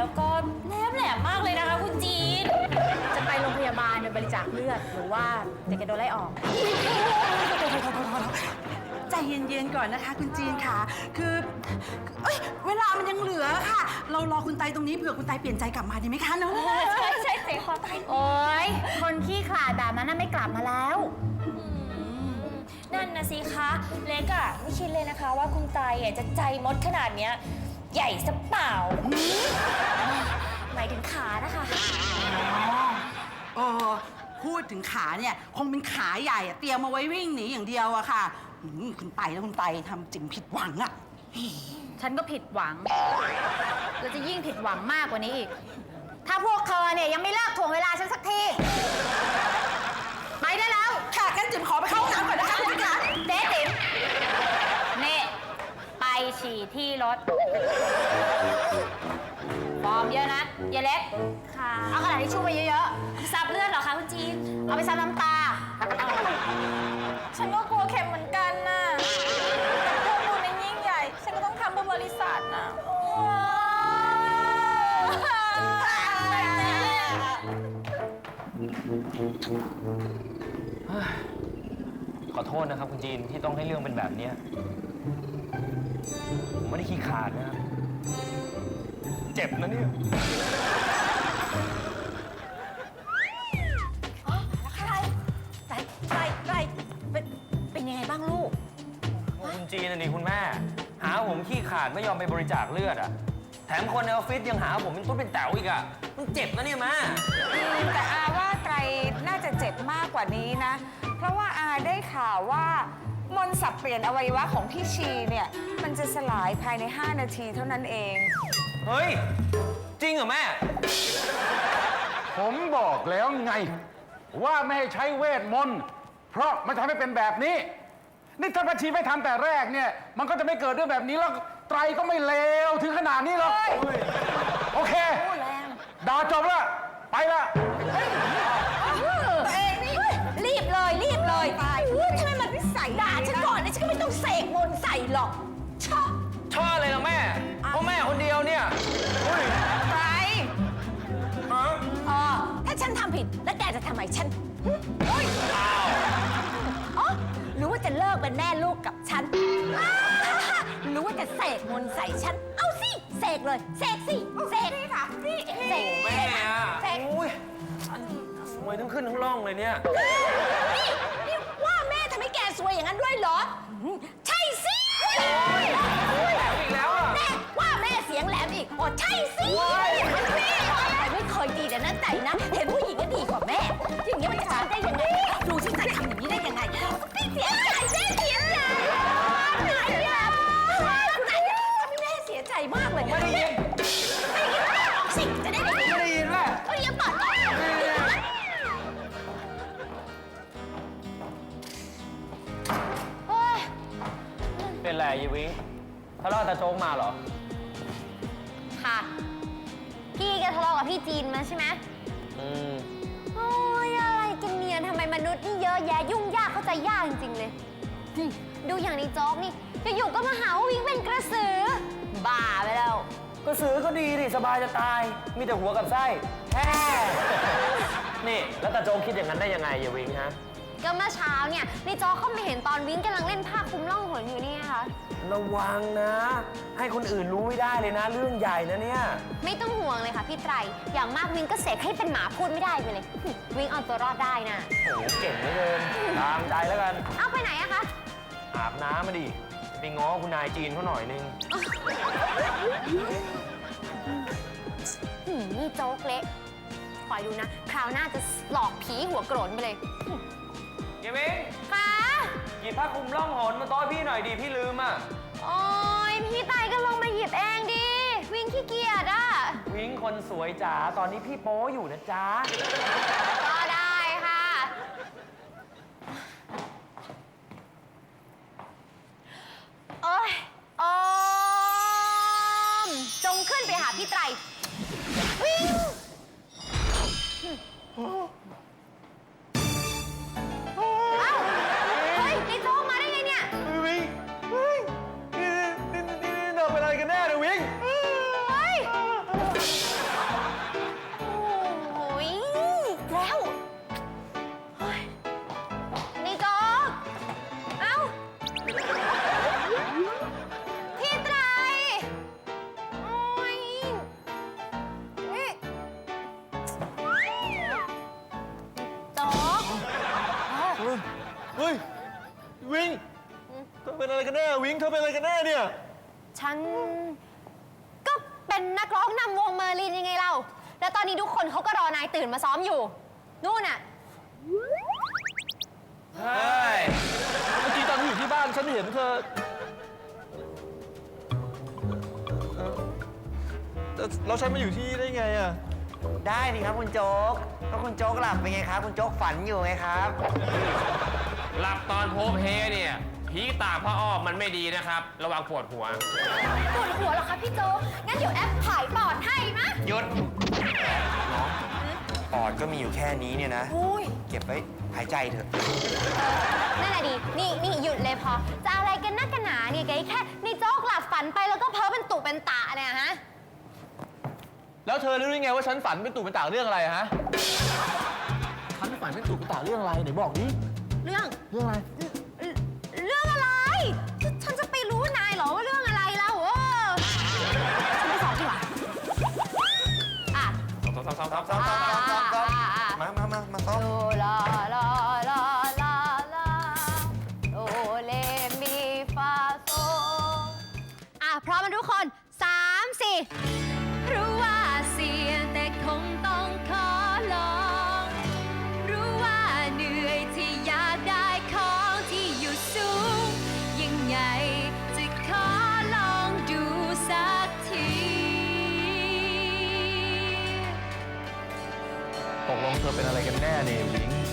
แล้วก็แหลมแหลมๆมากเลยนะคะคุณจีน จะไปโรงพยาบาลไปบริจาคเลือดหรือว่าจะแกโดนไล่ออก ใจเย็นๆก่อนนะคะ คุณจีนค่ะ คือเอ้ยเวลามันยังเหลือค่ะ เรารอคุณไตตรงนี้เผื่อคุณไตเปลี่ยนใจกลับมาดีไหมคะเนาะใช่ใช่เสียงคอตายโอ๊ย คนขี้ขลาดแบบนั้นน่ะไม่กลับมาแล้ว นั่นนะสิคะ เล็กอะไม่คิดเลยนะคะว่าคุณไตอะจะใจมดขนาดเนี้ย ใหญ่สะเปล่า หมายถึงขานะคะ เออพูดถึงขาเนี่ย คงเป็นขาใหญ่อะเตรียมมาไว้วิ่งหนีอย่างเดียวอะค่ะอืมคุณไตแล้วคุณไตทำจิ๋มผิดหวังอะฉันก็ผิดหวัง แล้วจะยิ่งผิดหวังมากกว่านี้อีก ถ้าพวกเธอเนี่ยยังไม่เลิกถ่วงเวลาฉันสักที ไปได้แล้ว ค่ะกันจิ๋มขอไปเข้าห้องน้ำก่อนนะคะคุณคะ เจ๊ติ๋มนี่ไป ฉี่ที่รถฟอร์มเยอะนะอย่าเล็ก ค่ะเอากระดาษทิชชู่ไปเยอะซับเลือดเหรอคะคุณจีนๆเอาไปซับน้ำตา ฉันก็กลัวเข็มเหมือนกันน่ะแต่พวกบุญนั้นยิ่งใหญ่ ฉันก็ต้องทำเพื่อบริษัทนะขอโทษนะครับคุณจีนที่ต้องให้เรื่องเป็นแบบเนี้ย ผมไม่ได้ขี้ขลาดนะครับ เจ็บนะเนี่ยใครใครใครใครเป็นเป็นยังไงบ้างลูก คุณจีนน่ะนี่คุณแม่ หาผมขี้ขลาดไม่ยอมไปบริจาคเลือดอะ แถมคนในออฟฟิศยังหาผมเป็นตุ๊ดเป็นแต๋วอีกอะ มันเจ็บนะเนี่ยแม่อืมแต่อาว่าไตรน่าจะเจ็บมากกว่านี้นะ เพราะว่าอาได้ข่าวว่า มนต์สับเปลี่ยนอวัยวะของพี่ชีเนี่ย มันจะสลายภายใน 5 นาทีเท่านั้นเอง เฮ้ย จริงเหรอแม่ ผมบอกแล้วไง ว่าไม่ให้ใช้เวทมนต์เพราะมันทำให้เป็นแบบนี้ นี่ถ้าพัชชีไม่ทำแต่แรกเนี่ย มันก็จะไม่เกิดเรื่องแบบนี้แล้วไตรก็ไม่เลวถึงขนาดนี้หรอกโอเคด่าจบละไปละ ต้องเสกมนต์ใส่หรอกชอบชอบเลยนะแม่เพราะแม่คนเดียวเนี่ยอุ้ยไปฮะอ๋อถ้าฉันทำผิดแล้วแกจะทำไมฉันหึเฮ้ยอ้าวอ๋อหรือว่าจะเลิกเป็นแม่ลูกกับฉันอ้าหรือว่าจะเสกมนต์ใส่ฉัน เอาสิเสกเลยเสกสิเสกนี่ค่ะนี่เสกแม่อะเสก อุ้ยสวยทั้งขึ้นทั้งล่องเลยเนี่ย นี่ ซวยอย่างนั้นด้วยเหรออืมใช่สิแหลมอีกแล้วอะแน่ว่าแม่เสียงแหลมอีกอ๋อใช่สินี่แต่ไม่เคยดีแต่นั้นใจนะ เห็นผู้ เป็นไรยีวิงทะเลาะตาโจ๊กมาเหรอ ค่ะ พี่แกทะเลาะกับพี่จีนมาใช่ไหมอืม โอ้ยอะไรกันเนี่ยทำไมมนุษย์นี่เยอะแยะยุ่งยากเข้าใจยากจริงๆเลยนี่ดูอย่างในโจ๊กนี่อยู่ๆก็มาหาว่าวิ่งเป็นกระสือ บ้าไปแล้ว ก็ซื้อก็ดีดิสบายจะตาย มีแต่หัวกับไส้แฮ่ นี่ แล้วตาโจ๊กคิดอย่างนั้นได้ยังไงยีวิงฮะ ก็เมื่อเช้าเนี่ยในโจ๊กเข้ามาเห็นตอนวิ่งกำลังเล่นผ้าคลุมล่องหนอยู่เนี่ยค่ะ ระวังนะ ให้คนอื่นรู้ไม่ได้เลยนะ เรื่องใหญ่นะเนี่ย ไม่ต้องห่วงเลยค่ะพี่ไตร อย่างมากวิงก็เสกให้เป็นหมาพูดไม่ได้ไปเลย วิงเอาตัวรอดได้นะ โอ้โหเก่งเหลือเกินตามใจแล้วกันเอาไปไหนอะคะ อาบน้ำมาดิไปง้อคุณนายจีนเขาหน่อยนึงหืมนี่โจ๊กเละคอยดูนะ คราวหน้าจะหลอกผีหัวโกรนไปเลย เยวิงค่ะหยิบผ้าคลุมล่องหนมาต้อยพี่หน่อยดิพี่ลืมอะ โอ้ยพี่ไตก็ลงมาหยิบเองดิ วิ่งขี้เกียจอะ วิงคนสวยจ๋าตอนนี้พี่โป้อยู่นะจ๊ะก็ นแน่วิงเธอเป็นอะไรกันแน่เนี่ย ฉันก็เป็นนักร้องนำวงเมอร์ลินยังไงเรา แล้วตอนนี้ทุกคนเขาก็รอนายตื่นมาซ้อมอยู่ นู่นน่ะเฮ้ยเมื่อกี้ตอนที่อยู่ที่บ้านฉันเห็นเธอเอ่อแล้วแล้วฉันมาอยู่ที่นี่ได้ไงอะ ได้สิครับคุณโจ๊กก็คุณโจ๊กหลับเป็นไงครับ คุณโจ๊กฝันอยู่ไงครับ หลับตอนโพบเฮเนี่ย ผีตาพ่ออ้อมมันไม่ดีนะครับ ระวังปวดหัว ปวดหัวเหรอคะพี่โจงั้นเดี๋ยวแอปผายปอดให้นะหยุด ปอดก็มีอยู่แค่นี้เนี่ยนะ อุ้ยเก็บไว้หายใจเถอะ นั่นแหละดินี่นี่หยุดเลยพอ จะอะไรกันนักกันหนาเนี่ยแกแค่ในโจ๊กหลับฝันไปแล้วก็เพ้อเป็นตุเป็นตะเนี่ยฮะ แล้วเธอรู้ได้ไงว่าฉันฝันเป็นตู่เป็นตาเรื่องอะไรอะฮะ ฉันฝันเป็นตู่เป็นตาเรื่องอะไรไหนบอกดิ เรื่อง เรื่องอะไร รู้ว่าเสียงแต่คงต้องขอลอง รู้ว่าเหนื่อยที่อยากได้ของที่อยู่สูงยังไงจะขอลองดูสักที ตกลงเธอเป็นอะไรกันแน่เนี่ยวิง